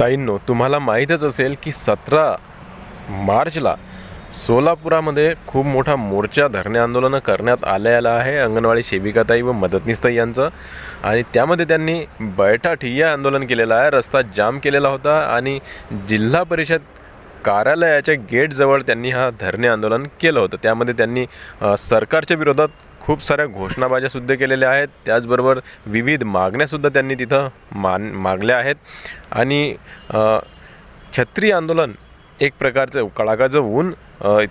ताईंनो तुम्हाला माहीतच असेल की सतरा मार्चला सोलापुरामध्ये खूप मोठा मोर्चा धरणे आंदोलनं करण्यात आलेला आहे अंगणवाडी सेविकाताई व मदतनीसताई यांचं. आणि त्यामध्ये त्यांनी बैठा ठिय्या आंदोलन केलेलं आहे रस्ता जाम केलेला होता आणि जिल्हा परिषद कार्यालयाच्या गेटजवळ त्यांनी हा धरणे आंदोलन केलं होतं. त्यामध्ये त्यांनी सरकारच्या विरोधात खूप साऱ्या घोषणाबाज्यासुद्धा केलेल्या आहेत. त्याचबरोबर विविध मागण्यासुद्धा त्यांनी तिथं मान मागल्या आहेत. आणि छत्री आंदोलन एक प्रकारचं कडाकाचं ऊन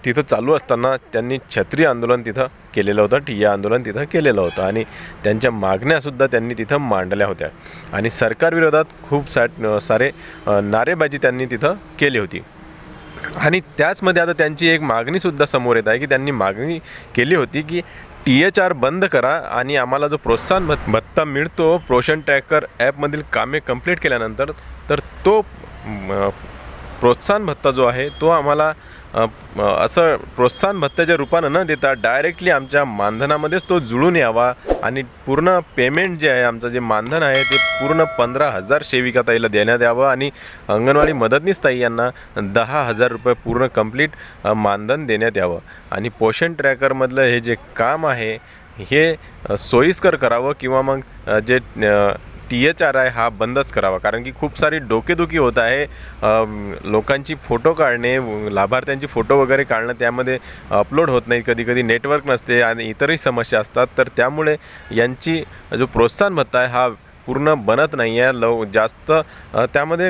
तिथं चालू असताना त्यांनी छत्री आंदोलन तिथं केलेलं होतं ठिय्या आंदोलन तिथं केलेलं होतं. आणि त्यांच्या मागण्यासुद्धा त्यांनी तिथं मांडल्या होत्या. आणि सरकारविरोधात खूप सा सारे नारेबाजी त्यांनी तिथं केली होती. आणि त्याचमध्ये आता त्यांची एक मागणीसुद्धा समोर येत आहे की त्यांनी मागणी केली होती की टी एच आर बंद करा आणि आम्हाला जो प्रोत्साहन भत भत्ता मिळतो प्रोशन ट्रॅकर ॲपमधील कामे कंप्लीट केल्यानंतर तर तो प्रोत्साहन भत्ता जो आहे तो आम्हाला असं प्रोत्साहन भत्त्याच्या रूपानं न देता डायरेक्टली आमच्या मानधनामध्येच तो जुळून यावा आणि पूर्ण पेमेंट जे आहे आमचं जे मानधन आहे ते पूर्ण पंधरा हजार सेविका ताईला देण्यात यावं आणि अंगणवाडी मदतनीस ताई यांना दहा हजार रुपये पूर्ण कंप्लीट मानधन देण्यात यावं. आणि पोषण ट्रॅकरमधलं हे जे काम आहे हे सोयीस्कर करावं किंवा मग जे टी एच आर आय हा बंदच करावा. कारण की खूप सारी डोकेदुखी होत आहे. लोकांची फोटो काढणे लाभार्थ्यांची फोटो वगैरे काढणं त्यामध्ये अपलोड होत नाही. कधी कधी नेटवर्क नसते आणि इतरही समस्या असतात. तर त्यामुळे यांची जो प्रोत्साहन भत्ता आहे हा पूर्ण बनत नाही आहे. लव जास्त त्यामध्ये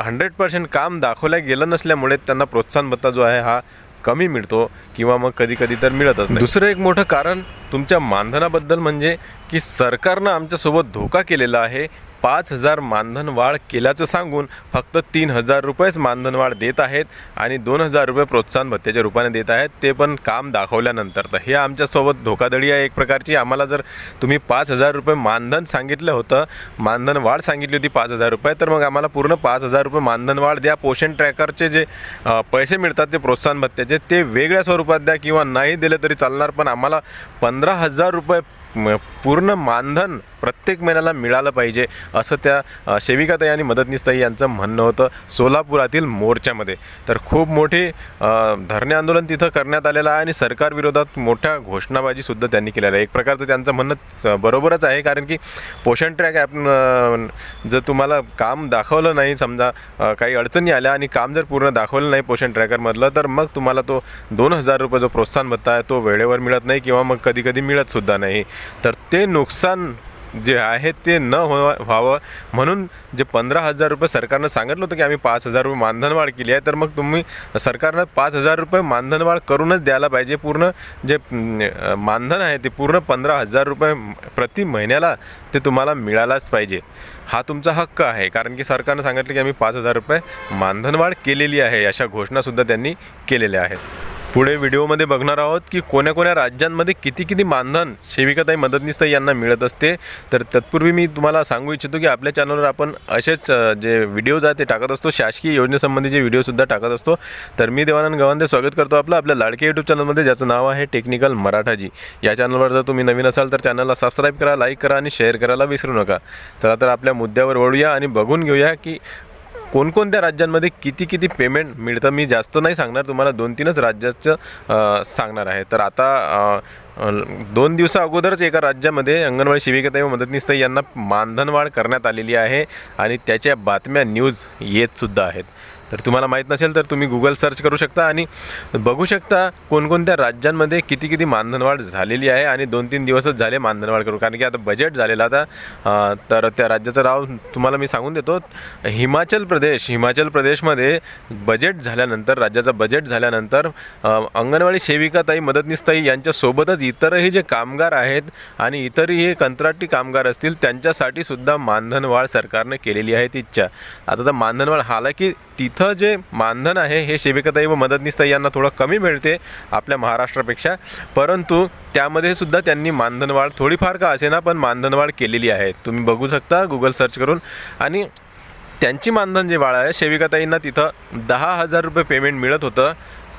हंड्रेड पर्सेंट काम दाखवल्या गेलं नसल्यामुळे त्यांना प्रोत्साहन भत्ता जो आहे हा कमी मिळतो किंवा मग कधी कधी तर मिळतच नाही. दुसरं एक मोठं कारण तुमच्या मानधनाबद्दल म्हणजे की सरकारनं आमच्यासोबत धोका केलेला आहे पाच हजार मानधन वाढ केल्याचं सांगून फक्त तीन हजार रुपयेच मानधन वाढ देत आहेत आणि दोन हजार रुपये प्रोत्साहन भत्त्याच्या रूपाने देत आहेत. ते पण काम दाखवल्यानंतर. तर हे आमच्यासोबत धोकाधडी आहे एक प्रकारची. आम्हाला जर तुम्ही पाच हजार रुपये मानधन सांगितलं होतं मानधन वाढ सांगितली होती पाच हजार रुपये तर मग आम्हाला पूर्ण पाच हजार रुपये मानधन वाढ द्या. पोषण ट्रॅकरचे जे पैसे मिळतात ते प्रोत्साहन भत्त्याचे ते वेगळ्या स्वरूपात द्या किंवा नाही दिले तरी चालणार पण आम्हाला पंधरा हजार रुपये म- पूर्ण मानधन प्रत्येक महिन्याला मिळालं पाहिजे असं त्या सेविकाताई आणि मदतनीसताई यांचं म्हणणं होतं सोलापुरातील मोर्चामध्ये. तर खूप मोठे धरणे आंदोलन तिथं करण्यात आलेलं आहे आणि सरकारविरोधात मोठ्या घोषणाबाजीसुद्धा त्यांनी केलेलं आहे. एक प्रकारचं त्यांचं म्हणणं बरोबरच आहे कारण की पोषण ट्रॅक ॲप जर तुम्हाला काम दाखवलं नाही समजा काही अडचणी आल्या आणि काम जर पूर्ण दाखवलं नाही पोषण ट्रॅकरमधलं तर मग तुम्हाला तो दोन हजार रुपये जो प्रोत्साहन भत्ता आहे तो वेळेवर मिळत नाही किंवा मग कधी कधी मिळतसुद्धा नाही. तर ते नुकसान जे आहे ते न हो व्हावं. म्हणून जे पंधरा हजार रुपये सरकारनं सांगितलं होतं की आम्ही पाच हजार रुपये मानधन वाढ केली आहे तर मग तुम्ही सरकारनं पाच हजार रुपये मानधन वाढ करूनच द्यायला पाहिजे. पूर्ण जे मानधन आहे ते पूर्ण पंधरा हजार रुपये प्रति महिन्याला ते तुम्हाला मिळालाच पाहिजे. हा तुमचा हक्क आहे कारण की सरकारनं सांगितलं की आम्ही पाच हजार रुपये मानधनवाढ केलेली आहे अशा घोषणासुद्धा त्यांनी केलेल्या आहेत. पुढे व्हिडिओमध्ये बघणार आहोत की कोण्या कोण्या राज्यांमध्ये किती किती मानधन सेविकाताई मदतनीसताई यांना मिळत असते. तर तत्पूर्वी मी तुम्हाला सांगू इच्छितो की आपल्या चॅनलवर आपण असेच जे व्हिडिओज आहेत ते टाकत असतो. शासकीय योजनेसंबंधीचे व्हिडिओसुद्धा टाकत असतो. तर मी देवानंद गवंदे स्वागत करतो आपलं आपल्या लाडके यूट्यूब चॅनलमध्ये ज्याचं नाव आहे टेक्निकल मराठाजी. या चॅनलवर जर तुम्ही नवीन असाल तर चॅनलला सबस्क्राईब करा लाईक करा आणि शेअर करायला विसरू नका. चला तर आपल्या मुद्द्यावर वळूया आणि बघून घेऊया की कोणकोणत्या राज्यांमध्ये किती किती पेमेंट मिळतं मी जास्त नाही सांगणार तुम्हाला दोन तीनच राज्याचं सांगणार आहे. तर आता दोन दिवसा अगोदरच एका राज्यामध्ये अंगणवाडी सेविकाताई व मदतनीसताई यांना मानधनवाढ करण्यात आलेली आहे आणि त्याच्या बातम्या न्यूज येतसुद्धा आहेत. तर तुम्हाला माहीत नसेल तर तुम्ही गुगल सर्च करू शकता आणि बघू शकता कोणकोणत्या राज्यांमध्ये किती किती मानधनवाढ झालेली आहे आणि दोन तीन दिवसच झाले मानधनवाढ करू. कारण की आता बजेट झालेलं आता तर त्या राज्याचं नाव तुम्हाला मी सांगून देतो. हिमाचल प्रदेश हिमाचल प्रदेशमध्ये बजेट झाल्यानंतर राज्याचं बजेट झाल्यानंतर अंगणवाडी सेविका ताई मदतनीस ताई यांच्यासोबतच इतरही जे कामगार आहेत आणि इतरही हे कंत्राटी कामगार असतील त्यांच्यासाठी सुद्धा मानधनवाढ सरकारने केलेली आहे ती इच्छा आता तर मानधनवाढ हाला की ती इथं जे मानधन आहे हे सेविकाताई व मदतनीसताई यांना थोडं कमी मिळते आपल्या महाराष्ट्रापेक्षा. परंतु त्यामध्ये सुद्धा त्यांनी मानधन वाढ थोडीफार का असेना पण मानधन वाढ केलेली आहे. तुम्ही बघू शकता गुगल सर्च करून. आणि त्यांची मानधन जे वाढ आहे सेविकाताईंना तिथं दहा हजार रुपये पेमेंट मिळत होतं.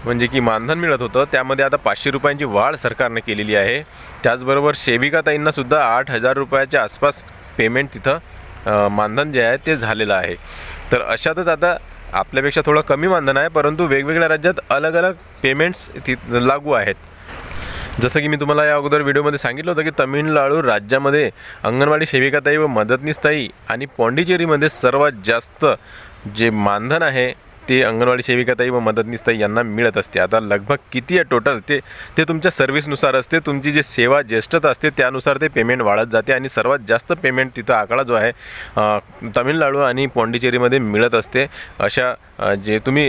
म्हणजे की मानधन मिळत होतं. त्यामध्ये आता पाचशे रुपयांची वाढ सरकारने केलेली आहे. त्याचबरोबर सेविकाताईंना सुद्धा आठ हजार रुपयाच्या आसपास पेमेंट तिथं मानधन जे आहे ते झालेलं आहे. तर अशातच आता आपल्यापेक्षा थोडं कमी मानधन आहे परंतु वेगवेगळ्या राज्यात अलग अलग पेमेंट्स ति लागू आहेत. जसं की मी तुम्हाला या अगोदर व्हिडिओमध्ये सांगितलं होतं की तमिळनाडू राज्यामध्ये अंगणवाडी सेविकाताई व मदतनीसताई आणि पॉंडिचेरीमध्ये सर्वात जास्त जे मानधन आहे ते अंगणवाडी सेविकाताई व मदतनीसताई यांना मिळत असते. आता लगभग किती आहे टोटल ते ते तुमच्या सर्व्हिसनुसार असते. तुमची जी सेवा ज्येष्ठता असते त्यानुसार ते पेमेंट वाढत जाते आणि सर्वात जास्त पेमेंट तिथं आकडा जो आहे तमिळनाडू तामिळनाडू आणि पॉंडिचेरीमध्ये मिळत असते. अशा जे तुम्ही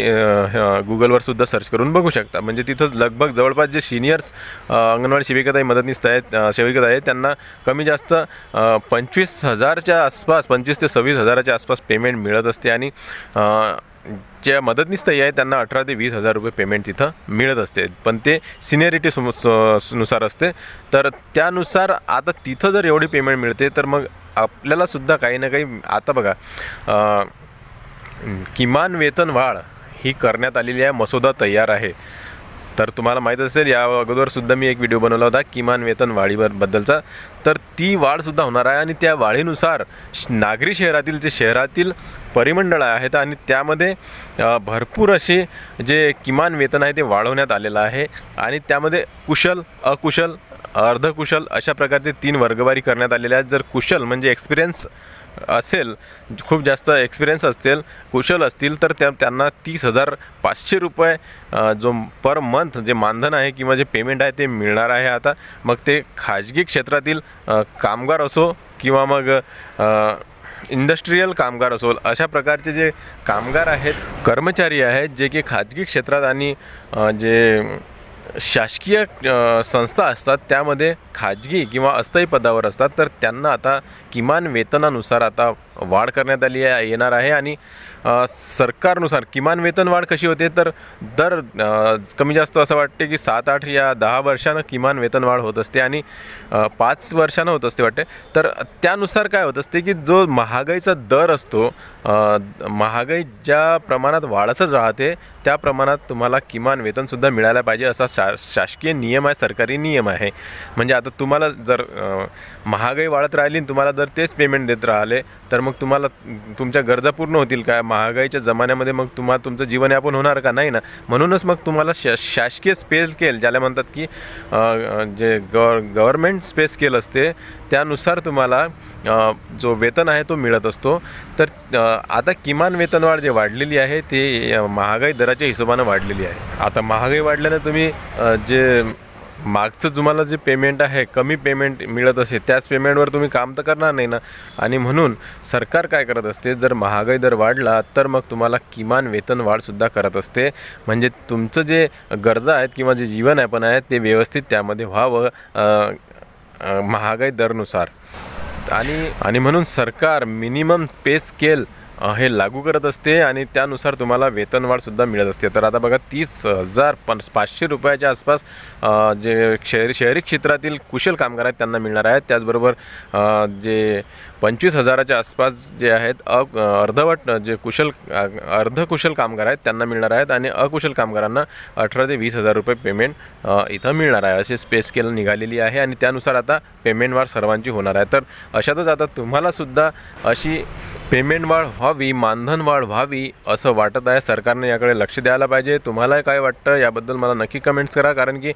गुगलवर सुद्धा सर्च करून बघू शकता. म्हणजे तिथं लगभग जवळपास जे सिनियर्स अंगणवाडी सेविकाताई मदतनीस आहेत अ, सेविका आहेत त्यांना कमी जास्त पंचवीस हजारच्या आसपास पंचवीस ते सव्वीस हजाराच्या आसपास पेमेंट मिळत असते आणि ज्या मदतनीस ताई आहे त्यांना अठरा ते वीस हजार रुपये पेमेंट तिथं मिळत असते. पण ते सिनियरिटी सु नुसार असते. तर त्यानुसार आता तिथं जर एवढी पेमेंट मिळते तर मग आपल्यालासुद्धा काही ना काही आता बघा किमान वेतन वाढ ही करण्यात आलेली आहे मसुदा तयार आहे. तर तुम्हाला माहीत असेल या अगोदरसुद्धा मी एक व्हिडिओ बनवला होता किमान वेतन वाढीवर बद्दलचा तर ती वाढसुद्धा होणार आहे आणि त्या वाढीनुसार नागरी शहरातील जे शहरातील परिमंडळ आहेत आणि त्यामध्ये भरपूर असे जे किमान वेतन आहे ते वाढवण्यात आलेलं आहे आणि त्यामध्ये कुशल अकुशल अर्धकुशल अशा प्रकारचे तीन वर्गवारी करण्यात आलेले आहेत. जर कुशल म्हणजे एक्सपिरियन्स असेल खूप जास्त एक्सपिरियन्स असतील कुशल असतील तर त्या त्यांना तीस हजार पाचशे रुपये जो पर मंथ जे मानधन आहे किंवा जे पेमेंट आहे ते मिळणार आहे आता. मग ते खाजगी क्षेत्रातील कामगार असो किंवा मग इंडस्ट्रीयल कामगार असो अशा प्रकारचे जे कामगार आहेत कर्मचारी आहेत जे की खाजगी क्षेत्रात आणि जे शासकीय संस्था असतात त्यामध्ये खाजगी किंवा अस्थायी पदावर असतात तर त्यांना आता किमान वेतनानुसार आता वाढ करण्यात आली येणार आहे आणि सरकारनुसार किमान वेतन वाढ कशी होते? तर दर कमी जास्त असं वाटते की सात आठ या दहा वर्षानं किमान वेतन वाढ होत असते आणि पाच वर्षानं होत असते वाटते. तर त्यानुसार काय होत असते की जो महागाईचा दर असतो महागाई ज्या प्रमाणात वाढतच राहते त्या प्रमाणात तुम्हाला किमान वेतनसुद्धा मिळायला पाहिजे असा शा शासकीय नियम आहे सरकारी नियम आहे. म्हणजे आता तुम्हाला जर महागाई वाढत राहिली आणि तुम्हाला जर तेच पेमेंट देत राहिले तर मग तुम्हाला तुमच्या गरजा पूर्ण होतील काय महागाईच्या जमान्यामध्ये मग तुम्हाला तुमचं जीवनयापन होणार का? नाही ना. म्हणूनच मग तुम्हाला श शासकीय स्पेस स्केल ज्याला म्हणतात की जे गव गव्हर्मेंट स्पेस स्केल असते त्यानुसार तुम्हाला जो वेतन आहे तो मिळत असतो. तर आता किमान वेतनवाढ जे वाढलेली आहे ती महागाई दराच्या हिशोबानं वाढलेली आहे. आता महागाई वाढल्यानं तुम्ही जे मागचं तुम्हाला जे पेमेंट आहे कमी पेमेंट मिळत असे त्याच पेमेंटवर तुम्ही काम तर करणार नाही ना? आणि म्हणून सरकार काय करत असते जर महागाई दर वाढला तर मग तुम्हाला किमान वेतन वाढसुद्धा करत असते. म्हणजे तुमचं जे गरजा आहेत किंवा जे जीवन यापन आहे ते व्यवस्थित त्यामध्ये व्हावं महागाई दरनुसार. आणि आणि म्हणून सरकार मिनिमम पे स्केल हे लागू करत असते आणि त्यानुसार तुम्हाला वेतनवाढसुद्धा मिळत असते. तर आता बघा तीस हजार पन पाचशे रुपयाच्या आसपास जे शहरी शहरी क्षेत्रातील कुशल कामगार आहेत त्यांना मिळणार आहेत त्याचबरोबर जे पंचवीस हजाराच्या आसपास जे आहेत अ अर्धवट जे कुशल अर्धकुशल कामगार आहेत त्यांना मिळणार आहेत आणि अकुशल कामगारांना अठरा ते वीस हजार रुपये पेमेंट इथं मिळणार आहे. अशी स्पेस स्केल निघालेली आहे आणि त्यानुसार आता पेमेंट वाढ सर्वांची होणार आहे. तर अशातच आता तुम्हालासुद्धा अशी पेमेंट वाढ व्हावी मानधन वाढ व्हावी असं वाटत आहे. सरकारने याकडे लक्ष द्यायला पाहिजे. तुम्हाला काय वाटतं याबद्दल मला नक्की कमेंट्स करा. कारण की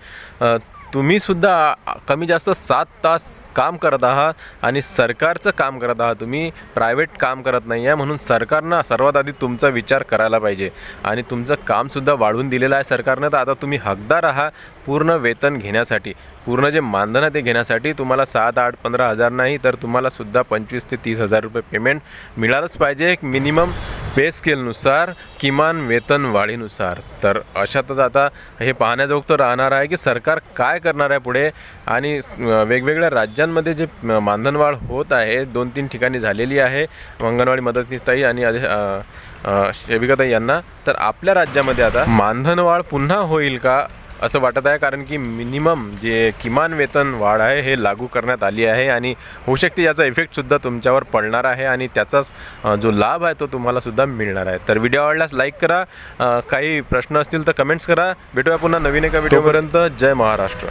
तुम्हीसुद्धा कमी जास्त सात तास काम करत आहात आणि सरकारचं काम करत आहात. तुम्ही प्रायव्हेट काम करत नाही आहे म्हणून सरकारनं सर्वात आधी तुमचा विचार करायला पाहिजे. आणि तुमचं कामसुद्धा वाढवून दिलेलं आहे सरकारनं. तर आता तुम्ही हकदार आहात पूर्ण वेतन घेण्यासाठी. पूर्ण जे मानधन आहे ते घेण्यासाठी तुम्हाला सात आठ पंधरा हजार नाही तर तुम्हालासुद्धा पंचवीस ते तीस हजार रुपये पेमेंट मिळालंच पाहिजे. एक मिनिमम पे स्केलनुसार किमान वेतन वाढीनुसार. तर अशातच आता हे पाहण्याजोगतं राहणार आहे की सरकार काय करणार आहे पुढे आणि वेगवेगळ्या राज्यांमध्ये जे मानधनवाढ होत आहे दोन तीन ठिकाणी झालेली आहे अंगणवाडी मदतनीसताई आणि सेविकाताई यांना. तर आपल्या राज्यामध्ये आता मानधनवाढ पुन्हा होईल का? असं वाटत आहे कारण की मिनिमम जे किमान वेतन वाढ आहे हे लागू करण्यात आली आहे आणि होऊ शकते याचा इफेक्टसुद्धा तुमच्यावर पडणार आहे आणि त्याचाच जो लाभ आहे तो तुम्हालासुद्धा मिळणार आहे. तर व्हिडिओ आवडल्यास लाईक करा काही प्रश्न असतील तर कमेंट्स करा. भेटूया पुन्हा नवीन एका व्हिडिओपर्यंत जय महाराष्ट्र.